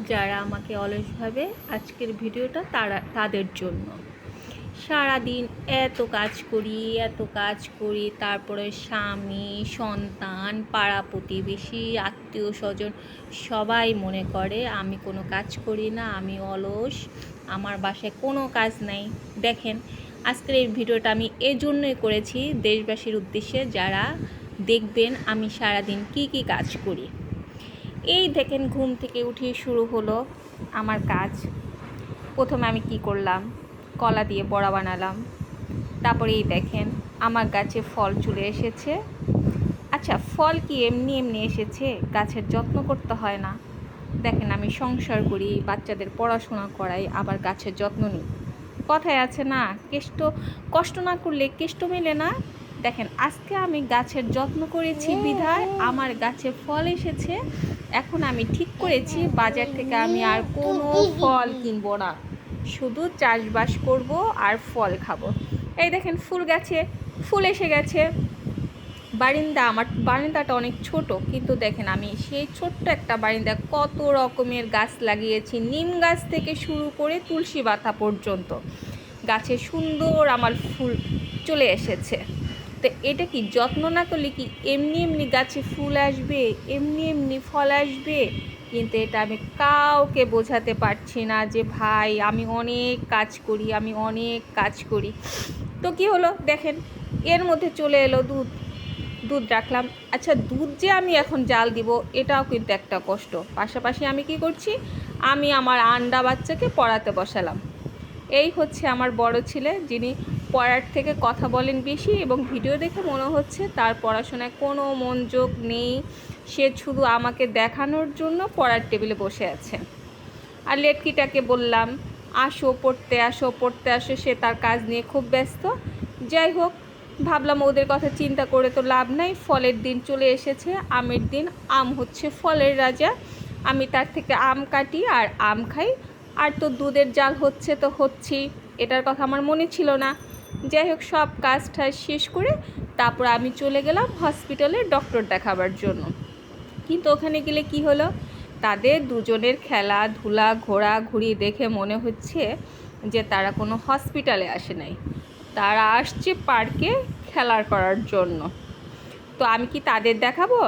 যারা আমাকে অলসভাবে আজকের ভিডিওটা তারা, তাদের জন্য। সারাদিন এত কাজ করি, এত কাজ করি, তারপরে স্বামী, সন্তান, পাড়া প্রতিবেশী, আত্মীয় স্বজন সবাই মনে করে, আমি কোনো কাজ করি না, আমি অলস, আমার বাসায় কোনো কাজ নেই। দেখেন, আজকের এই ভিডিওটা আমি এজন্যই করেছি দেশবাসীর উদ্দেশ্যে, যারা দেখবেন আমি সারাদিন কি কি কাজ করি। এই দেখেন ঘুম থেকে উঠে শুরু হলো আমার কাজ। প্রথমে আমি কি করলাম? কলা দিয়ে বড়া বানালাম। তারপরে এই দেখেন, আমার গাছে ফল চলে এসেছে। আচ্ছা ফল কি এমনি এমনি এসেছে? গাছের যত্ন করতে হয় না। দেখেন, আমি সংসার করি, বাচ্চাদের পড়াশোনা করাই, আবার গাছের যত্ন নিই। কথায় আছে না, কেষ্ট, কষ্ট না করলে কেষ্ট মেলে না। দেখেন আজকে আমি গাছের যত্ন করেছি বিধায় আমার গাছে ফল এসেছে। এখন আমি ঠিক করেছি বাজার থেকে আমি আর কোনো ফল কিনবো না। শুধু চাষবাস করব আর ফল খাব। এই দেখেন ফুল গাছে ফুল এসে গেছে। বারিন্দা আমার বারিন্দাটা অনেক ছোট কিন্তু দেখেন আমি সেই ছোট্ট একটা বারিন্দা কত রকমের গাছ লাগিয়েছি নিম গাছ থেকে শুরু করে তুলসী পাতা পর্যন্ত। গাছে সুন্দর আমার ফুল চলে এসেছে। তো এটা কি যত্ন না করলে কি এমনি এমনি গাছে ফুল আসবে, এমনি এমনি ফল আসবে? কিন্তু এটা আমি কাউকে বোঝাতে পারছি না যে, ভাই, আমি অনেক কাজ করি, আমি অনেক কাজ করি। তো কি হলো? দেখেন, এর মধ্যে চলে এলো দুধ। দুধ রাখলাম। আচ্ছা দুধ যে আমি এখন জাল দিব, এটাও কিন্তু একটা কষ্ট। পাশাপাশি আমি কি করছি? আমি আমার আন্ডা বাচ্চাকে পড়াতে বসালাম। এই হচ্ছে আমার বড় ছেলে, যিনি পড়ার থেকে কথা বলেন বেশি এবং ভিডিও দেখে মনে হচ্ছে তার পড়াশোনায় কোনো মনোযোগ নেই। সে শুধু আমাকে দেখানোর জন্য পড়ার টেবিলে বসে আছে। আর লেটকিটাকে বললাম, আসো, পড়তে আসো পড়তে আসো, সে তার কাজ নিয়ে খুব ব্যস্ত। যাই হোক, ভাবলাম ওদের কথা চিন্তা করে তো লাভ নাই, ফলের দিন চলে এসেছে, আমের দিন, আম হচ্ছে ফলের রাজা। আমি তার থেকে আম কাটি আর আম খাই, আর তো দুধের জাল হচ্ছে তো হচ্ছেই এটার কথা আমার মনে ছিল না। যাই হোক, সব কাজ টাজ শেষ করে তারপর আমি চলে গেলাম হসপিটালে ডক্টর দেখাবার জন্য। কিন্তু ওখানে গেলে কি হলো? তাদের দুজনের খেলাধুলা ঘোরাঘুরি দেখে মনে হচ্ছে যে তারা কোনো হসপিটালে আসে নাই। তারা আসছে পার্কে খেলার করার জন্য। তো আমি কি তাদের দেখাবো?